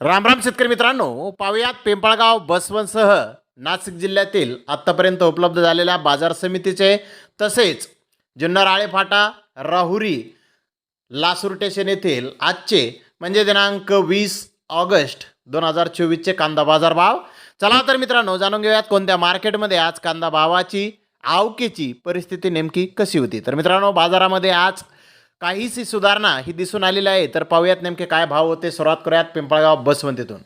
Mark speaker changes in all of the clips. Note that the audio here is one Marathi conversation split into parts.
Speaker 1: रामराम शेतकरी मित्रांनो पाहुयात पिंपळगाव बसवनसह नाशिक जिल्ह्यातील आत्तापर्यंत उपलब्ध झालेल्या बाजार समितीचे तसेच जुन्नर आळेफाटा राहुरी लासूर स्टेशन येथील आजचे म्हणजे दिनांक वीस ऑगस्ट दोन हजार चोवीसचे कांदा बाजार भाव. चला तर मित्रांनो जाणून घेऊयात कोणत्या मार्केटमध्ये आज कांदा भावाची आवकेची परिस्थिती नेमकी कशी होती. तर मित्रांनो बाजारामध्ये आज काहीशी सुधारणा ही दिसून आलेली आहे. तर पाहूयात नेमके काय भाव होते. सुरुवात करूयात पिंपळगाव बसवंत येथून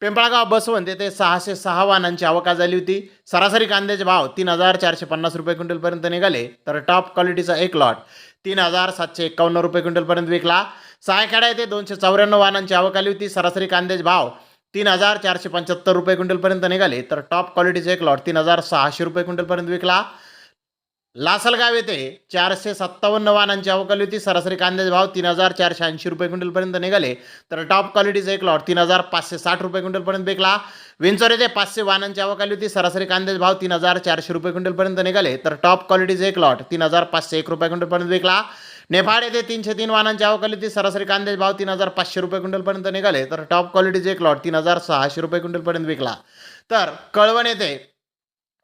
Speaker 1: पिंपळगाव बसवंत येथे सहाशे सहा वाहनांची आवक झाली होती. सरासरी कांद्याचे भाव तीन हजार चारशे पन्नास रुपये क्विंटलपर्यंत निघाले. तर टॉप क्वालिटीचा एक लॉट तीन हजार सातशे एकावन्न रुपये क्विंटलपर्यंत विकला. सायखेडा येथे दोनशे चौऱ्याण्णव वाहनांची आवक आली होती. सरासरी कांद्याचे भाव तीन हजार चारशे पंच्याहत्तर रुपये क्विंटलपर्यंत निघाले. तर टॉप क्वालिटीचे एक लॉट तीन हजार सहाशे रुपये क्विंटलपर्यंत विकला. लासलगाव येथे चारशे सत्तावन्न वाहनांची अवकाली होती. सरासरी कांद्याचे भाव तीन हजार चारशे ऐंशी रुपये क्विंटलपर्यंत निघाले. तर टॉप क्वालिटीचा एक लॉट तीन हजार पाचशे साठ रुपये क्विंटलपर्यंत विकला विंचोर येथे पाचशे वाहनांची अवकाली होती. सरासरी कांद्याचे भाव तीन हजार चारशे रुपये क्विंटलपर्यंत निघाले. तर टॉप क्वालिटीचा एक लॉट तीन हजार पाचशे एक रुपये क्विंटलपर्यंत विकला नेपाळ येथे तीनशे तीन वाहनांची आवक होती. सरासरी कांद्याचे भाव तीन हजार पाचशे रुपये क्विंटलपर्यंत निघाले. तर टॉप क्वालिटीचे एक लॉट तीन हजार सहाशे रुपये क्विंटलपर्यंत विकला तर कळवण येथे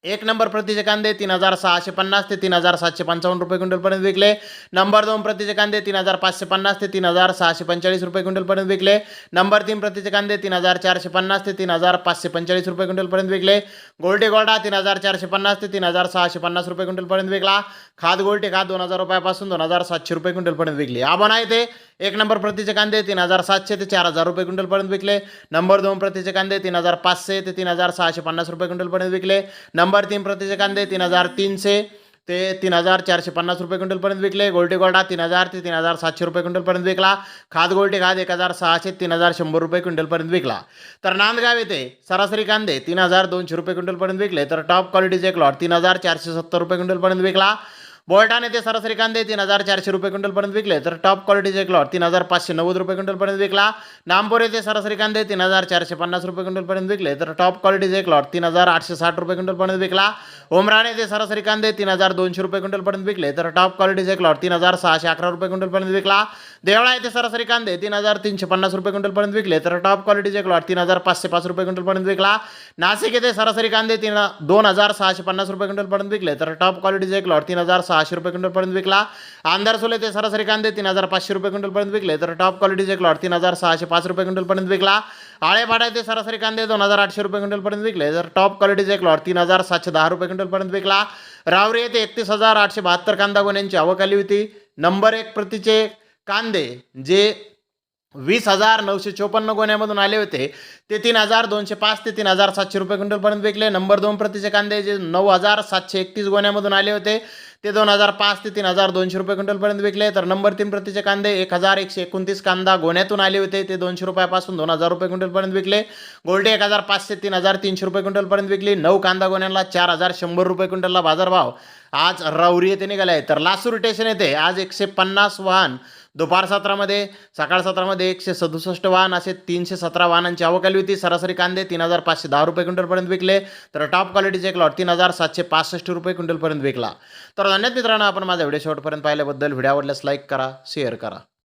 Speaker 1: एक नंबर प्रतीचे कांदे तीन हजार सहाशे पन्नास ते तीन हजार सातशे पंचावन्न रुपये क्विंटलपर्यंत विकले नंबर दोन प्रतीचे कांदे तीन हजार पाचशे पन्नास ते तीन हजार सहाशे पंचेचाळीस रुपये क्विंटलपर्यंत विकले नंबर तीन प्रतीचे कांदे तीन हजार चारशे पन्नास ते तीन हजार पाचशे पंचेचाळीस रुपये क्विंटलपर्यंत विकले गोल्डे गोल्डा तीन हजार चारशे पन्नास ते तीन हजार सहाशे पन्नास रुपये क्विंटलपर्यंत विकला खाद गोल्टे खाद दोन हजार रुपयापासून दोन हजार सातशे रुपये क्विंटलपर्यंत विकली आबना आहे ते एक नंबर प्रतीचे कांदे तीन हजार सातशे ते चार हजार रुपये क्विंटलपर्यंत विकले नंबर दोन प्रतीचे कांदे तीन हजार पाचशे ते तीन हजार सहाशे पन्नास रुपये क्विंटलपर्यंत विकले नंबर तीन प्रतीचे कांदे तीन हजार तीनशे ते तीन हजार चारशे पन्नास रुपये क्विंटलपर्यंत विकले. गोल्टी गोल्डा तीन हजार ते तीन हजार सातशे रुपये क्विंटलपर्यंत विकला. खाद गोल्टी खाद एक हजार सहाशे तीन हजार शंभर रुपये क्विंटलपर्यंत विकला. तर नांदगाव येथे सरासरी कांदे तीन हजार दोनशे रुपये क्विंटलपर्यंत विकले. तर टॉप क्वालिटीचे एक लॉट तीन हजार चारशे सत्तर रुपये क्विंटलपर्यंत विकला. बोल्टाने ते सरासरी कांदे तीन हजार चारशे रुपये क्विंटलपर्यंत विकले. तर टॉप क्वालिटीचे एक तीन हजार पाचशे नव्वद रुपये क्विंटलपर्यंत विकला. नामपोर ते सरासरी कांदे तीन हजार चारशे पन्नास रुपये क्विंटलपर्यंत विकले. तर टॉप क्वालिटीचे एक तीन हजार आठशे साठ रुपये क्विंटलपर्यंत विकला. ओमराणे जे सरासरी कांदे तीन हजार दोनशे रुपये क्विंटलपर्यंत विकले तर टॉप क्वालिटीचे एक लॉट तीन हजार सहाशे अकरा रुपये क्विंटलपर्यंत विकला. देवळा येथे सरासरी कांदे तीन हजार तीनशे पन्नास रुपये क्विंटलपर्यंत विकले तर टॉप क्वालिटीचे एक लॉट तीन हजार पाचशे पाच रुपये क्विंटलपर्यंत विकला. नाशिक येथे सरासरी कांदे तीन दोन हजार सहाशे पन्नास रुपये क्विंटलपर्यंत विकले तर टॉप क्वालिटीचे एक लॉट तीन हजार सहाशे रुपये क्विंटलपर्यंत विकला. आंधारसोल येथे सरासरी कांदे तीन हजार पाचशे रुपये क्विंटलपर्यंत विकले तर टॉप क्वालिटीचे एक लॉट तीन हजार सहाशे पाच रुपये क्विंटलपर्यंत विकला. आळेपाडा ते सरासरी कांदे दोन हजार आठशे रुपये क्विंटलपर्यंत विकले. जर टॉप क्वालिटीचे एक लॉट तीन हजार सातशे दहा रुपये क्विंटलपर्यंत विकला. रावरी येथे एकतीस हजार आठशे बहात्तर कांदा गोण्यांची आवक आली होती. नंबर एक प्रतीचे कांदे जे वीस हजार नऊशे चोपन्न गोण्यामधून आले होते ते तीन हजार दोनशे पाच ते तीन हजार सातशे रुपये क्विंटलपर्यंत विकले. नंबर दोन प्रतीचे कांदे जे नऊ हजार सातशे एकतीस गोण्यामधून आले होते ते दोन हजार पाच ते तीन हजार दोनशे रुपये क्विंटलपर्यंत विकले. तर नंबर तीन प्रतीचे कांदे एक हजार एकशे एकोणतीस कांदा गोण्यातून आले होते. ते दोनशे रुपयापासून दोन हजार रुपये क्विंटलपर्यंत विकले. गोल्डे एक हजार पाचशे तीन हजार तीनशे रुपये क्विंटलपर्यंत विकली. नऊ कांदा गोण्याला चार हजार शंभर रुपये क्विंटलला बाजारभाव. आज राऊरी येथे निघाले आहे. तर लासूर स्टेशन येथे आज एकशे पन्नास वाहन दुपार सत्रामध्ये सकाळ सत्रामध्ये एकशे सदुसष्ट वाहन असे तीनशे सतरा वाहनांची आवक आली होती. सरासरी कांदे तीन हजार पाचशे दहा रुपये क्विंटलपर्यंत विकले. तर टॉप क्वालिटीचे एक लॉट तीन हजार सातशे पासष्ट रुपये क्विंटलपर्यंत विकला. तर धन्यवाद मित्रांनो आपण माझा व्हिडिओ शेवटपर्यंत पाहिल्याबद्दल. व्हिडिओ आवडल्यास लाईक करा शेअर करा.